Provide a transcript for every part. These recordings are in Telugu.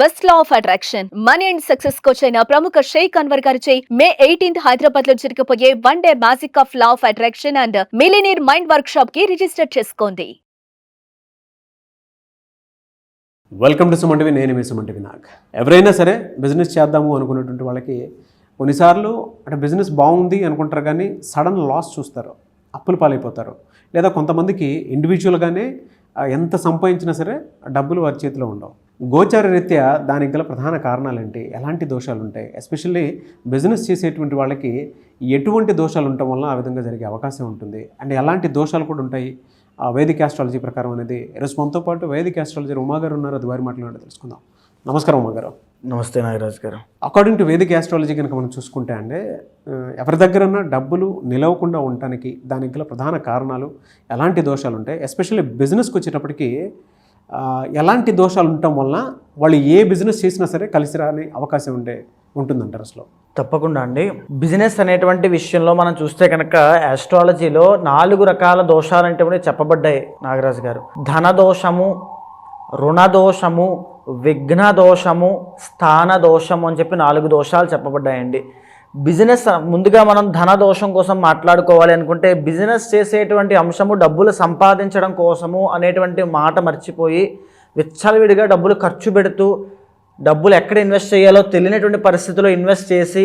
Best law of attraction. Money and success coach అయిన ప్రముఖ షేక్ అన్వర్ గారిచే మే ఎయిటీన్త్ హైదరాబాద్లో జరగబోయే one day magic of law of attraction and millionaire mind work షాప్కి రిజిస్టర్ చేసుకోండి. వెల్కమ్ టు సుమంటివి నేను మీ సుమంటివి నాగ్. ఎవరైనా సరే బిజినెస్ చేద్దాము అనుకున్నటువంటి వాళ్ళకి కొన్నిసార్లు అంటే బిజినెస్ బాగుంది అనుకుంటారు కానీ సడన్ లాస్ చూస్తారు. అప్పులు పాలైపోతారు. లేదా కొంతమందికి ఇండివిజువల్గానే ఎంత సంపాదించినా సరే డబ్బులు వారి చేతిలో ఉండవు. గోచార రీత్యా దానికి గల ప్రధాన కారణాలు ఏంటి ఎలాంటి దోషాలు ఉంటాయి ఎస్పెషల్లీ బిజినెస్ చేసేటువంటి వాళ్ళకి ఎటువంటి దోషాలు ఉండటం వల్ల ఆ విధంగా జరిగే అవకాశం ఉంటుంది. అండ్ ఎలాంటి దోషాలు కూడా ఉంటాయి? ఆ వేదిక ఆస్ట్రాలజీ ప్రకారం అనేది. ఈరోజు మనతో పాటు వేదిక ఆస్ట్రాలజీ ఉమాగారు ఉన్నారు. అది వారి మాట్లాడి తెలుసుకుందాం. నమస్కారం ఉమాగారు. నమస్తే నాగరాజ్ గారు. అకార్డింగ్ టు వేదిక ఆస్ట్రాలజీ కనుక మనం చూసుకుంటే అంటే ఎవరి దగ్గరన్నా డబ్బులు నిలవకుండా ఉండటానికి దానికి గల ప్రధాన కారణాలు ఎలాంటి దోషాలు ఉంటాయి? ఎస్పెషల్లీ బిజినెస్కి వచ్చేటప్పటికి ఎలాంటి దోషాలు ఉండటం వలన వాళ్ళు ఏ బిజినెస్ చేసినా సరే కలిసి రాని అవకాశం ఉండే ఉంటుందంటారు అసలు? తప్పకుండా అండి. బిజినెస్ అనేటువంటి విషయంలో మనం చూస్తే కనుక ఆస్ట్రాలజీలో నాలుగు రకాల దోషాలు అంటే చెప్పబడ్డాయి నాగరాజు గారు. ధన దోషము రుణ దోషము విఘ్న దోషము స్థాన దోషము అని చెప్పి నాలుగు దోషాలు చెప్పబడ్డాయండి. బిజినెస్ ముందుగా మనం ధన దోషం కోసం మాట్లాడుకోవాలి అనుకుంటే బిజినెస్ చేసేటువంటి అంశము డబ్బులు సంపాదించడం కోసము అనేటువంటి మాట మర్చిపోయి విచ్చలవిడిగా డబ్బులు ఖర్చు పెడుతూ డబ్బులు ఎక్కడ ఇన్వెస్ట్ చేయాలో తెలియనటువంటి పరిస్థితిలో ఇన్వెస్ట్ చేసి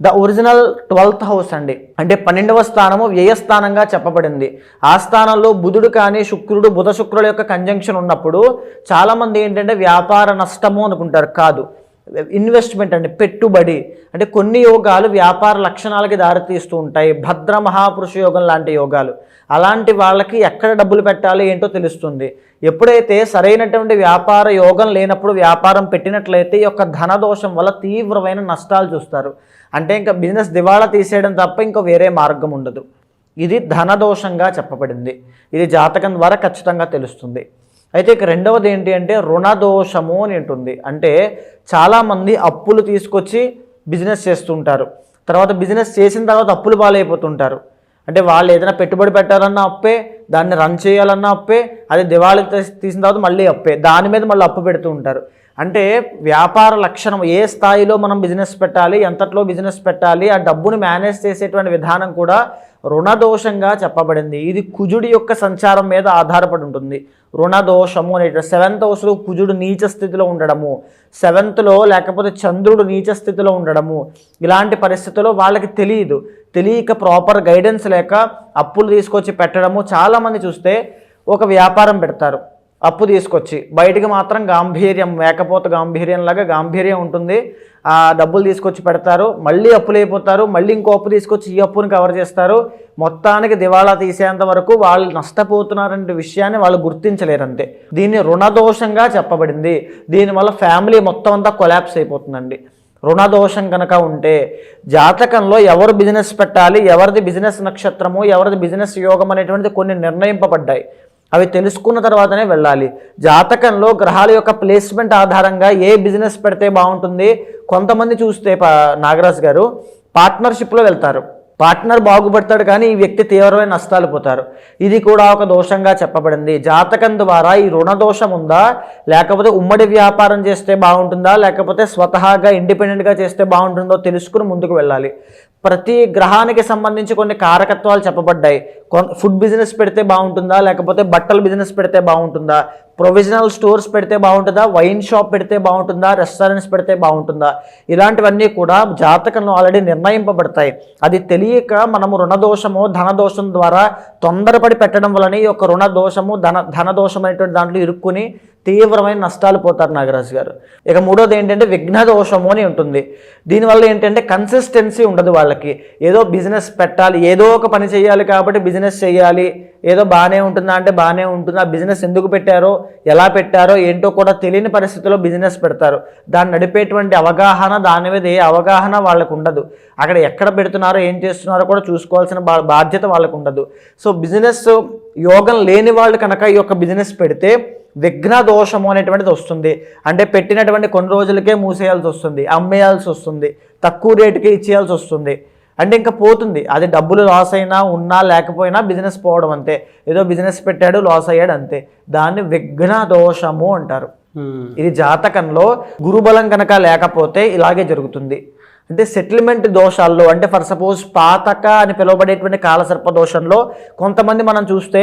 ద ఒరిజినల్ ట్వెల్త్ హౌస్ అండి. అంటే పన్నెండవ స్థానము వ్యయస్థానంగా చెప్పబడింది. ఆ స్థానంలో బుధుడు కానీ శుక్రుడు బుధ శుక్రుల యొక్క కంజంక్షన్ ఉన్నప్పుడు చాలామంది ఏంటంటే వ్యాపార నష్టము అనుకుంటారు. కాదు. ఇన్వెస్ట్మెంట్ అండి పెట్టుబడి. అంటే కొన్ని యోగాలు వ్యాపార లక్షణాలకి దారితీస్తూ ఉంటాయి. భద్ర మహాపురుష యోగం లాంటి యోగాలు. అలాంటి వాళ్ళకి ఎక్కడ డబ్బులు పెట్టాలి ఏంటో తెలుస్తుంది. ఎప్పుడైతే సరైనటువంటి వ్యాపార యోగం లేనప్పుడు వ్యాపారం పెట్టినట్లయితే ఈ యొక్క ధనదోషం వల్ల తీవ్రమైన నష్టాలు చూస్తారు. అంటే ఇంకా బిజినెస్ దివాళా తీసేయడం తప్ప ఇంకా వేరే మార్గం ఉండదు. ఇది ధనదోషంగా చెప్పబడింది. ఇది జాతకం ద్వారా ఖచ్చితంగా తెలుస్తుంది. అయితే ఇక రెండవది ఏంటి అంటే రుణదోషము అని ఉంటుంది. అంటే చాలామంది అప్పులు తీసుకొచ్చి బిజినెస్ చేస్తుంటారు. తర్వాత బిజినెస్ చేసిన తర్వాత అప్పులు పాలైపోతుంటారు. అంటే వాళ్ళు ఏదైనా పెట్టుబడి పెట్టాలన్నా అప్పే దాన్ని రన్ చేయాలన్నా అప్పే అది దివాళీ తీసిన తర్వాత మళ్ళీ అప్పే. దాని మీద మళ్ళీ అప్పు పెడుతూ ఉంటారు. అంటే వ్యాపార లక్షణం ఏ స్థాయిలో మనం బిజినెస్ పెట్టాలి ఎంతట్లో బిజినెస్ పెట్టాలి ఆ డబ్బును మేనేజ్ చేసేటువంటి విధానం కూడా రుణదోషంగా చెప్పబడింది. ఇది కుజుడి యొక్క సంచారం మీద ఆధారపడి ఉంటుంది. రుణదోషము అనే సెవెంత్ హౌస్లో కుజుడు నీచ స్థితిలో ఉండడము సెవెంత్లో లేకపోతే చంద్రుడు నీచ స్థితిలో ఉండడము ఇలాంటి పరిస్థితుల్లో వాళ్ళకి తెలియదు. తెలియక ప్రాపర్ గైడెన్స్ లేక అప్పులు తీసుకొచ్చి పెట్టడము. చాలామంది చూస్తే ఒక వ్యాపారం పెడతారు. అప్పు తీసుకొచ్చి బయటికి మాత్రం గాంభీర్యం మేకపోత గాంభీర్యంలాగా గాంభీర్యం ఉంటుంది. ఆ డబ్బులు తీసుకొచ్చి పెడతారు మళ్ళీ అప్పులు అయిపోతారు మళ్ళీ ఇంకో అప్పు తీసుకొచ్చి ఈ అప్పును కవర్ చేస్తారు. మొత్తానికి దివాళా తీసేంత వరకు వాళ్ళు నష్టపోతున్నారనే విషయాన్ని వాళ్ళు గుర్తించలేరంతే. దీన్ని రుణదోషంగా చెప్పబడింది. దీనివల్ల ఫ్యామిలీ మొత్తం అంతా కొలాప్స్ అయిపోతుందండి. రుణదోషం కనుక ఉంటే జాతకంలో ఎవరు బిజినెస్ పెట్టాలి ఎవరిది బిజినెస్ నక్షత్రము ఎవరిది బిజినెస్ యోగం అనేటువంటిది కొన్ని నిర్ణయింపబడ్డాయి. అవి తెలుసుకున్న తర్వాతనే వెళ్ళాలి. జాతకంలో గ్రహాల యొక్క ప్లేస్మెంట్ ఆధారంగా ఏ బిజినెస్ పెడితే బాగుంటుంది కొంతమంది చూస్తే పా- గారు పార్ట్నర్షిప్లో వెళ్తారు. పార్ట్నర్ బాగుపడతాడు కానీ ఈ వ్యక్తి తీవ్రమైన నష్టాలు పోతారు. ఇది కూడా ఒక దోషంగా చెప్పబడింది. జాతకం ద్వారా ఈ రుణ దోషం ఉందా? లేకపోతే ఉమ్మడి వ్యాపారం చేస్తే బాగుంటుందా? లేకపోతే స్వతహాగా ఇండిపెండెంట్గా చేస్తే బాగుంటుందో తెలుసుకుని ముందుకు వెళ్ళాలి. ప్రతి గ్రహానికి సంబంధించి కొన్ని కారకత్వాలు చెప్పబడ్డాయి. కొన్ ఫుడ్ బిజినెస్ పెడితే బాగుంటుందా? లేకపోతే బట్టల బిజినెస్ పెడితే బాగుంటుందా? ప్రొవిజనల్ స్టోర్స్ పెడితే బాగుంటుందా? వైన్ షాప్ పెడితే బాగుంటుందా? రెస్టారెంట్స్ పెడితే బాగుంటుందా? ఇలాంటివన్నీ కూడా జాతకంలో ఆల్రెడీ నిర్ణయింపబడతాయి. అది తెలియక మనము రుణదోషము ధనదోషం ద్వారా తొందరపడి పెట్టడం వలన ఈ యొక్క రుణదోషము ధన ధనదోషం అనేటువంటి దాంట్లో ఇరుక్కుని తీవ్రమైన నష్టాలు పోతారు నాగరాజు గారు. ఇక మూడోది ఏంటంటే విఘ్న దోషము అని ఉంటుంది. దీనివల్ల ఏంటంటే కన్సిస్టెన్సీ ఉండదు వాళ్ళకి. ఏదో బిజినెస్ పెట్టాలి ఏదో ఒక పని చేయాలి కాబట్టి బిజినెస్ చేయాలి. ఏదో బాగానే ఉంటుందా అంటే బాగానే ఉంటుంది ఆ బిజినెస్ ఎందుకు పెట్టారో ఎలా పెట్టారో ఏంటో కూడా తెలియని పరిస్థితుల్లో బిజినెస్ పెడతారు. దాన్ని నడిపేటువంటి అవగాహన దాని మీద ఏ అవగాహన వాళ్ళకు ఉండదు. అక్కడ ఎక్కడ పెడుతున్నారో ఏం చేస్తున్నారో కూడా చూసుకోవాల్సిన బా బాధ్యత వాళ్ళకు ఉండదు. సో బిజినెస్ యోగం లేని వాళ్ళు కనుక ఈ యొక్క బిజినెస్ పెడితే విఘ్న దోషము అనేటువంటిది వస్తుంది. అంటే పెట్టినటువంటి కొన్ని రోజులకే మూసేయాల్సి వస్తుంది. అమ్మేయాల్సి వస్తుంది. తక్కువ రేటుకి ఇచ్చేయాల్సి వస్తుంది. అంటే ఇంకా పోతుంది. అది డబ్బులు లాస్ అయినా ఉన్నా లేకపోయినా బిజినెస్ పోవడం అంతే. ఏదో బిజినెస్ పెట్టాడు లాస్ అయ్యాడు అంతే. దాన్ని విఘ్న దోషము అంటారు ఇది జాతకంలో గురుబలం కనుక లేకపోతే ఇలాగే జరుగుతుంది. అంటే సెటిల్మెంట్ దోషాల్లో అంటే ఫర్ సపోజ్ పాతక అని పిలువబడేటువంటి కాలసర్ప దోషంలో కొంతమంది మనం చూస్తే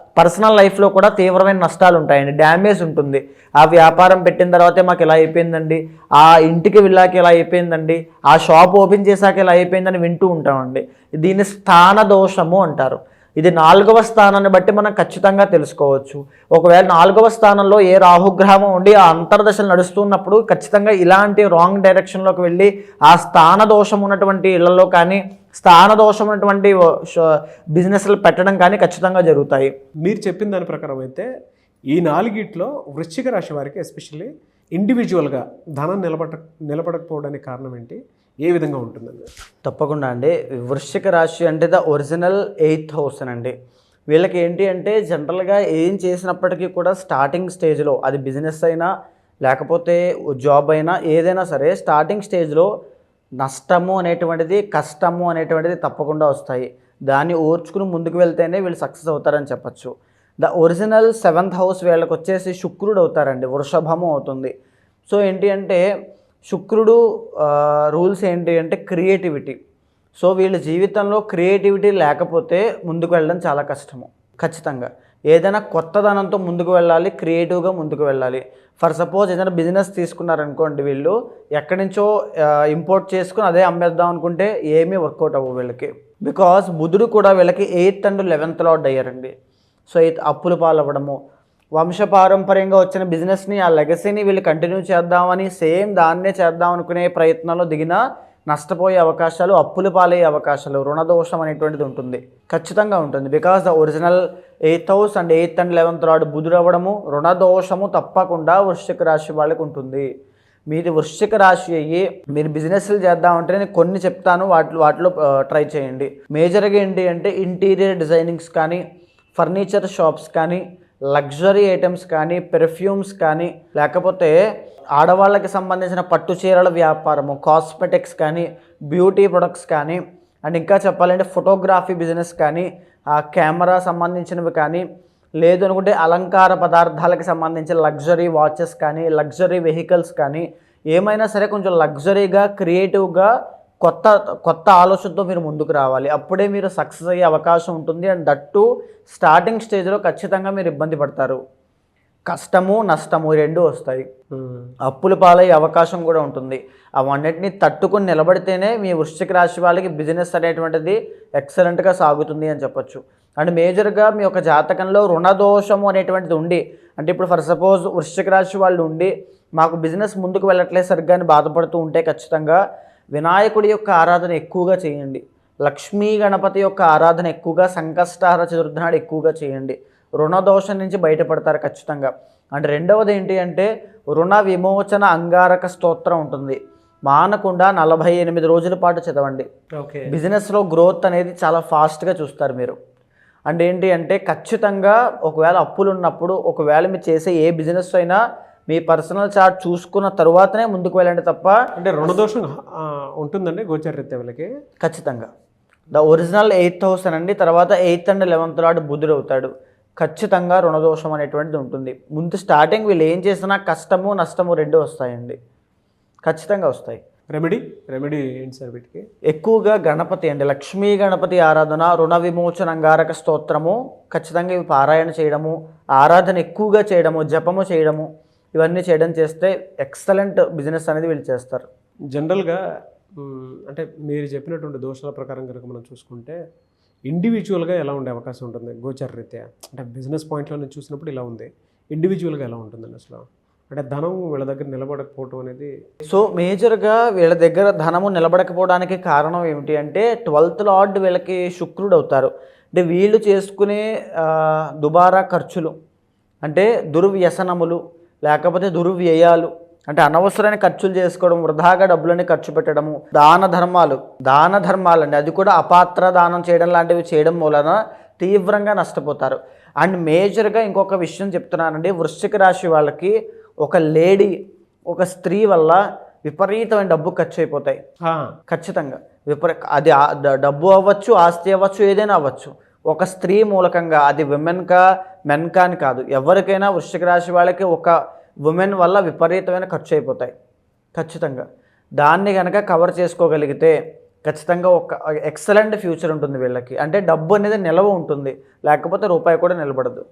పర్సనల్ లైఫ్లో కూడా తీవ్రమైన నష్టాలు ఉంటాయండి. డ్యామేజ్ ఉంటుంది. ఆ వ్యాపారం పెట్టిన తర్వాతే మాకు ఇలా అయిపోయిందండి. ఆ ఇంటికి వెళ్ళాక ఇలా అయిపోయిందండి. ఆ షాప్ ఓపెన్ చేశాక ఇలా అయిపోయిందని వింటూ ఉంటామండి. దీన్ని స్థాన దోషము అంటారు. ఇది నాలుగవ స్థానాన్ని బట్టి మనం ఖచ్చితంగా తెలుసుకోవచ్చు. ఒకవేళ నాలుగవ స్థానంలో ఏ రాహుగ్రహం ఉండి ఆ అంతర్దశలు నడుస్తున్నప్పుడు ఖచ్చితంగా ఇలాంటి రాంగ్ డైరెక్షన్లోకి వెళ్ళి ఆ స్థాన దోషం ఉన్నటువంటి ఇళ్ళలో కానీ స్థాన దోషం ఉన్నటువంటి బిజినెస్లు పెట్టడం కానీ ఖచ్చితంగా జరుగుతాయి. మీరు చెప్పిన దాని ప్రకారం అయితే ఈ నాలుగిట్లో వృశ్చిక రాశి వారికి ఎస్పెషల్లీ ఇండివిజువల్గా ధనం నిలబడ నిలబడకపోవడానికి కారణం ఏంటి? ఏ విధంగా ఉంటుందండి? తప్పకుండా అండి. వృశ్చిక రాశి అంటే ద ఒరిజినల్ ఎయిత్ హౌస్ అండి వీళ్ళకి ఏంటి అంటే జనరల్గా ఏం చేసినప్పటికీ కూడా స్టార్టింగ్ స్టేజ్లో అది బిజినెస్ అయినా లేకపోతే జాబ్ అయినా ఏదైనా సరే స్టార్టింగ్ స్టేజ్లో నష్టము అనేటువంటిది కష్టము అనేటువంటిది తప్పకుండా వస్తాయి. దాన్ని ఓర్చుకుని ముందుకు వెళ్తేనే వీళ్ళు సక్సెస్ అవుతారని చెప్పచ్చు. ద ఒరిజినల్ సెవెంత్ హౌస్ వీళ్ళకి వచ్చేసి శుక్రుడు అవుతారండి వృషభము అవుతుంది. సో ఏంటి అంటే శుక్రుడు రూల్స్ ఏంటి అంటే క్రియేటివిటీ. సో వీళ్ళ జీవితంలో క్రియేటివిటీ లేకపోతే ముందుకు వెళ్ళడం చాలా కష్టము ఖచ్చితంగా. ఏదైనా కొత్తదనంతో ముందుకు వెళ్ళాలి క్రియేటివ్గా ముందుకు వెళ్ళాలి. ఫర్ సపోజ్ ఏదైనా బిజినెస్ తీసుకున్నారనుకోండి వీళ్ళు ఎక్కడి నుంచో ఇంపోర్ట్ చేసుకుని అదే అమ్మేద్దాం అనుకుంటే ఏమీ వర్కౌట్ అవ్వవు వీళ్ళకి. బికాస్ బుధుడు కూడా వీళ్ళకి ఎయిత్ అండ్ లెవెన్త్ లాడ్ అయ్యారండి. సో అప్పులు పాలవ్వడము. వంశపారంపర్యంగా వచ్చిన బిజినెస్ని ఆ లెగసీని వీళ్ళు కంటిన్యూ చేద్దామని సేమ్ దాన్నే చేద్దాం అనుకునే ప్రయత్నంలో దిగినా నష్టపోయే అవకాశాలు అప్పులు పాలయ్యే అవకాశాలు రుణదోషం అనేటువంటిది ఉంటుంది. ఖచ్చితంగా ఉంటుంది. Because the original eighth house and eighth and eleventh lord బుధురవ్వడము రుణదోషము తప్పకుండా వృశ్చిక రాశి వాళ్ళకి ఉంటుంది. మీది వృశ్చిక రాశి అయ్యి మీరు బిజినెస్లు చేద్దామంటే నేను కొన్ని చెప్తాను వాటి వాటిలో ట్రై చేయండి. మేజర్గా ఏంటి అంటే ఇంటీరియర్ డిజైనింగ్స్ కానీ ఫర్నిచర్ షాప్స్ కానీ లగ్జరీ ఐటమ్స్ కానీ పెర్ఫ్యూమ్స్ కానీ లేకపోతే ఆడవాళ్ళకి సంబంధించిన పట్టు చీరల వ్యాపారము కాస్మెటిక్స్ కానీ బ్యూటీ ప్రొడక్ట్స్ కానీ అండ్ ఇంకా చెప్పాలంటే ఫోటోగ్రఫీ బిజినెస్ కానీ ఆ కెమెరా సంబంధించినవి కానీ లేదు అనుకుంటే అలంకార పదార్థాలకు సంబంధించిన లగ్జరీ వాచెస్ కానీ లగ్జరీ వెహికల్స్ కానీ ఏమైనా సరే కొంచెం లగ్జరీగా క్రియేటివ్గా కొత్త కొత్త ఆలోచనతో మీరు ముందుకు రావాలి. అప్పుడే మీరు సక్సెస్ అయ్యే అవకాశం ఉంటుంది అండ్ దట్టు స్టార్టింగ్ స్టేజ్లో ఖచ్చితంగా మీరు ఇబ్బంది పడతారు. కష్టము నష్టము రెండు వస్తాయి. అప్పుల పాలయ్యే అవకాశం కూడా ఉంటుంది. అవన్నిటిని తట్టుకొని నిలబడితేనే మీ వృశ్చిక రాశి వాళ్ళకి బిజినెస్ అనేటువంటిది ఎక్సలెంట్గా సాగుతుంది అని చెప్పొచ్చు. అండ్ మేజర్గా మీ యొక్క జాతకంలో రుణదోషము అనేటువంటిది ఉండి అంటే ఇప్పుడు ఫర్ సపోజ్ వృశ్చిక రాశి వాళ్ళు ఉండి మాకు బిజినెస్ ముందుకు వెళ్ళట్లేదు సరిగ్గా అని బాధపడుతూ ఉంటే ఖచ్చితంగా వినాయకుడి యొక్క ఆరాధన ఎక్కువగా చేయండి. లక్ష్మీ గణపతి యొక్క ఆరాధన ఎక్కువగా సంకష్టహార చతుర్థి నాడు ఎక్కువగా చేయండి. రుణదోషం నుంచి బయటపడతారు ఖచ్చితంగా. అండ్ రెండవది ఏంటి అంటే రుణ విమోచన అంగారక స్తోత్రం ఉంటుంది. మానకుండా నలభై ఎనిమిది రోజుల పాటు చదవండి. ఓకే. బిజినెస్లో గ్రోత్ అనేది చాలా ఫాస్ట్గా చూస్తారు మీరు. అండ్ ఏంటి అంటే ఖచ్చితంగా ఒకవేళ అప్పులు ఉన్నప్పుడు ఒకవేళ మీరు చేసే ఏ బిజినెస్ అయినా మీ పర్సనల్ చార్ట్ చూసుకున్న తర్వాతనే ముందుకు వెళ్ళండి తప్ప అంటే రుణదోషం ఆ, ఉంటుందండి గోచరరీత్యా వీళ్ళకి? ఖచ్చితంగా. ద ఒరిజినల్ ఎయిత్ హౌస్ అండి తర్వాత ఎయిత్ అండ్ లెవెన్త్ లాడు బుద్ధుడు అవుతాడు. ఖచ్చితంగా రుణదోషం అనేటువంటిది ఉంటుంది. ముందు స్టార్టింగ్ వీళ్ళు ఏం చేసినా కష్టము నష్టము రెండు వస్తాయండి. ఖచ్చితంగా వస్తాయి. రెమెడీ? రెమెడీ ఏంటి సార్ వీటికి? ఎక్కువగా గణపతి అండి. లక్ష్మీ గణపతి ఆరాధన రుణ విమోచన అంగారక స్తోత్రము ఖచ్చితంగా ఇవి పారాయణ చేయడము ఆరాధన ఎక్కువగా చేయడము జపము చేయడము ఇవన్నీ చేయడం చేస్తే ఎక్సలెంట్ బిజినెస్ అనేది వీళ్ళు చేస్తారు. జనరల్గా అంటే మీరు చెప్పినటువంటి దోషాల ప్రకారం కనుక మనం చూసుకుంటే ఇండివిజువల్గా ఎలా ఉండే అవకాశం ఉంటుంది? గోచర రీత్యా అంటే బిజినెస్ పాయింట్లో నుంచి చూసినప్పుడు ఇలా ఉంది. ఇండివిజువల్గా ఎలా ఉంటుందండి అసలు? అంటే ధనం వీళ్ళ దగ్గర నిలబడకపోవటం అనేది సో మేజర్గా వీళ్ళ దగ్గర ధనము నిలబడకపోవడానికి కారణం ఏమిటి అంటే ట్వెల్త్ లార్డ్ వీళ్ళకి శుక్రుడు అవుతారు. అంటే వీళ్ళు చేసుకునే దుబారా ఖర్చులు అంటే దుర్వ్యసనములు లేకపోతే దుర్వ్యయాలు అంటే అనవసరమైన ఖర్చులు చేసుకోవడం వృధాగా డబ్బులని ఖర్చు పెట్టడము దాన ధర్మాలు దాన ధర్మాలు అండి అది కూడా అపాత్ర దానం చేయడం లాంటివి చేయడం వలన తీవ్రంగా నష్టపోతారు. అండ్ మేజర్గా ఇంకొక విషయం చెప్తున్నానండి. వృశ్చిక రాశి వాళ్ళకి ఒక లేడీ ఒక స్త్రీ వల్ల విపరీతమైన డబ్బు ఖర్చు అయిపోతాయి ఖచ్చితంగా. విపరీ అది డబ్బు అవ్వచ్చు ఆస్తి అవ్వచ్చు ఏదైనా అవ్వచ్చు. ఒక స్త్రీ మూలకంగా అది విమెన్ కా మెన్కా అని కాదు. ఎవరికైనా వృశ్చిక రాశి వాళ్ళకి ఒక ఉమెన్ వల్ల విపరీతమైన ఖర్చు అయిపోతాయి. ఖచ్చితంగా. దాన్ని కనుక కవర్ చేసుకోగలిగితే ఖచ్చితంగా ఒక ఎక్సలెంట్ ఫ్యూచర్ ఉంటుంది వీళ్ళకి. అంటే డబ్బు అనేది నిలవ ఉంటుంది. లేకపోతే రూపాయి కూడా నిలబడదు.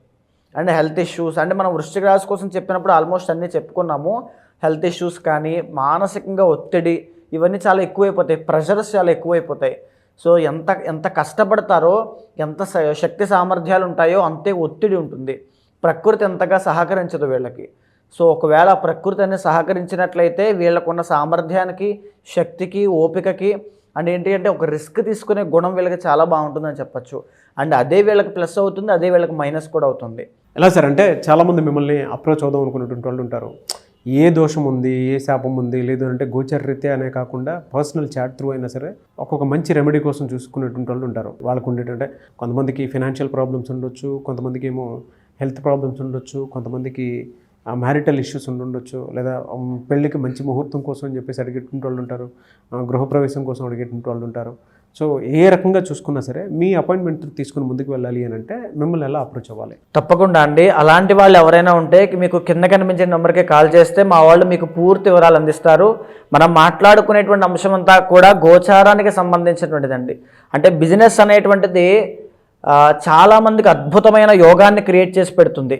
అండ్ హెల్త్ ఇష్యూస్ అంటే మనం వృశ్చిక రాశి కోసం చెప్పినప్పుడు ఆల్మోస్ట్ అన్నీ చెప్పుకున్నాము. హెల్త్ ఇష్యూస్ కానీ మానసికంగా ఒత్తిడి ఇవన్నీ చాలా ఎక్కువైపోతాయి. ప్రెషర్స్ చాలా ఎక్కువైపోతాయి. సో ఎంత ఎంత కష్టపడతారో ఎంత శక్తి సామర్థ్యాలు ఉంటాయో అంతే ఒత్తిడి ఉంటుంది. ప్రకృతి ఎంతగా సహకరించదు వీళ్ళకి. సో ఒకవేళ ప్రకృతి అనేది సహకరించినట్లయితే వీళ్ళకున్న సామర్థ్యానికి శక్తికి ఓపికకి అండ్ ఏంటి అంటే ఒక రిస్క్ తీసుకునే గుణం వీళ్ళకి చాలా బాగుంటుందని చెప్పొచ్చు. అండ్ అదే వీళ్ళకి ప్లస్ అవుతుంది అదే వీళ్ళకి మైనస్ కూడా అవుతుంది. ఎలా సార్? అంటే చాలామంది మిమ్మల్ని అప్రోచ్ అవుదాం అనుకున్నటువంటి వాళ్ళు ఉంటారు. ఏ దోషం ఉంది ఏ శాపం ఉంది లేదు అంటే గోచర రీత్యా అనే కాకుండా పర్సనల్ చాట్ త్రూ అయినా సరే ఒక్కొక్క మంచి రెమెడీ కోసం చూసుకునేటువంటి వాళ్ళు ఉంటారు. వాళ్ళకు ఉండేటంటే కొంతమందికి ఫినాన్షియల్ ప్రాబ్లమ్స్ ఉండొచ్చు కొంతమందికి ఏమో హెల్త్ ప్రాబ్లమ్స్ ఉండొచ్చు కొంతమందికి మ్యారిటల్ ఇష్యూస్ ఉండొచ్చు లేదా పెళ్ళికి మంచి ముహూర్తం కోసం అని చెప్పేసి అడిగేటువంటి వాళ్ళు ఉంటారు గృహప్రవేశం కోసం అడిగేటువంటి వాళ్ళు ఉంటారు. సో ఏ రకంగా చూసుకున్నా సరే మీ అపాయింట్మెంట్ తీసుకుని ముందుకు వెళ్ళాలి అని అంటే మిమ్మల్ని ఎలా అప్రోచ్ అవ్వాలి? తప్పకుండా అండి. అలాంటి వాళ్ళు ఎవరైనా ఉంటే మీకు కింద కనిపించే నెంబర్కి కాల్ చేస్తే మా వాళ్ళు మీకు పూర్తి వివరాలు అందిస్తారు. మనం మాట్లాడుకునేటువంటి అంశం అంతా కూడా గోచారానికి సంబంధించినటువంటిదండి. అంటే బిజినెస్ అనేటువంటిది చాలామందికి అద్భుతమైన యోగాన్ని క్రియేట్ చేసి పెడుతుంది.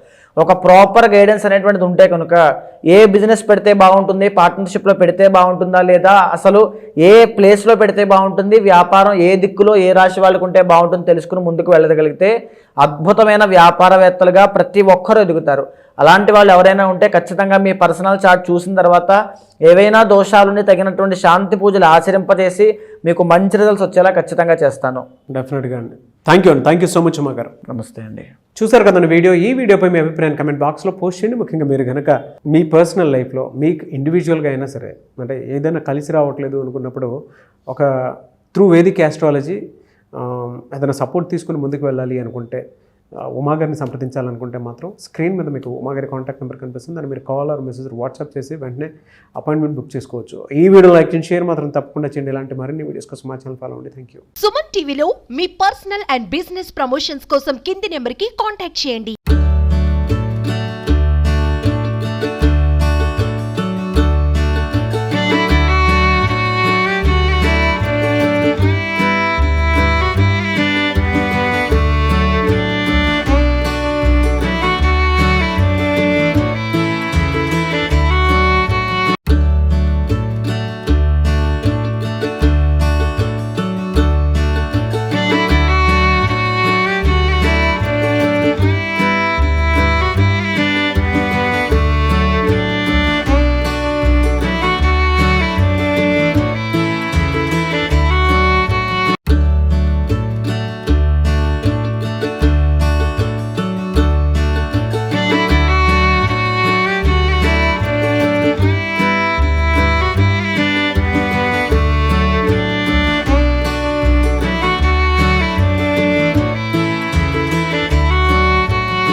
ఒక ప్రాపర్ గైడెన్స్ అనేటువంటిది ఉంటే కనుక ఏ బిజినెస్ పెడితే బాగుంటుంది పార్ట్నర్షిప్లో పెడితే బాగుంటుందా లేదా అసలు ఏ ప్లేస్లో పెడితే బాగుంటుంది వ్యాపారం ఏ దిక్కులో ఏ రాశి వాళ్ళకు ఉంటే బాగుంటుంది తెలుసుకుని ముందుకు వెళ్ళగలిగితే అద్భుతమైన వ్యాపారవేత్తలుగా ప్రతి ఒక్కరూ ఎదుగుతారు. అలాంటి వాళ్ళు ఎవరైనా ఉంటే ఖచ్చితంగా మీ పర్సనల్ చార్ట్ చూసిన తర్వాత ఏవైనా దోషాలని తగినటువంటి శాంతి పూజలు ఆచరింపజేసి మీకు మంచి రిజల్ట్స్ వచ్చేలా ఖచ్చితంగా చేస్తాను. డెఫినెట్గా అండి. థ్యాంక్ యూ అండి thank you so much Uma గారు నమస్తే అండి చూసారు కదండి వీడియో ఈ వీడియోపై మీ అభిప్రాయాన్ని కమెంట్ బాక్స్లో పోస్ట్ చేయండి. ముఖ్యంగా మీరు కనుక మీ పర్సనల్ లైఫ్లో మీకు ఇండివిజువల్గా అయినా సరే అంటే ఏదైనా కలిసి రావట్లేదు అనుకున్నప్పుడు ఒక త్రూ వేదిక్ యాస్ట్రాలజీ ఏదైనా సపోర్ట్ తీసుకుని ముందుకు వెళ్ళాలి అనుకుంటే ఉమాగారిని సంప్రదించాలనుకుంటే మాత్రం స్క్రీన్ మీద మీకు ఉమాగారి కాంటాక్ట్ నెంబర్ కనిపిస్తుంది. దాన్ని మీరు కాల్ ఆర్ మెసేజ్ వాట్సాప్ చేసి వెంటనే అపాయింట్మెంట్ బుక్ చేసుకోవచ్చు. ఈ వీడియో లైక్ చేయండి షేర్ మాత్రం తప్పకుండా చేయండి. ఇలాంటి మరిన్ని వీడియోస్ కోసం మా ఛానల్ ఫాలో అండి థ్యాంక్ యూ సుమన్ టీవీలో మీ పర్సనల్ అండ్ బిజినెస్ ప్రమోషన్స్ కోసం కింది నెంబర్కి కాంటాక్ట్ చేయండి.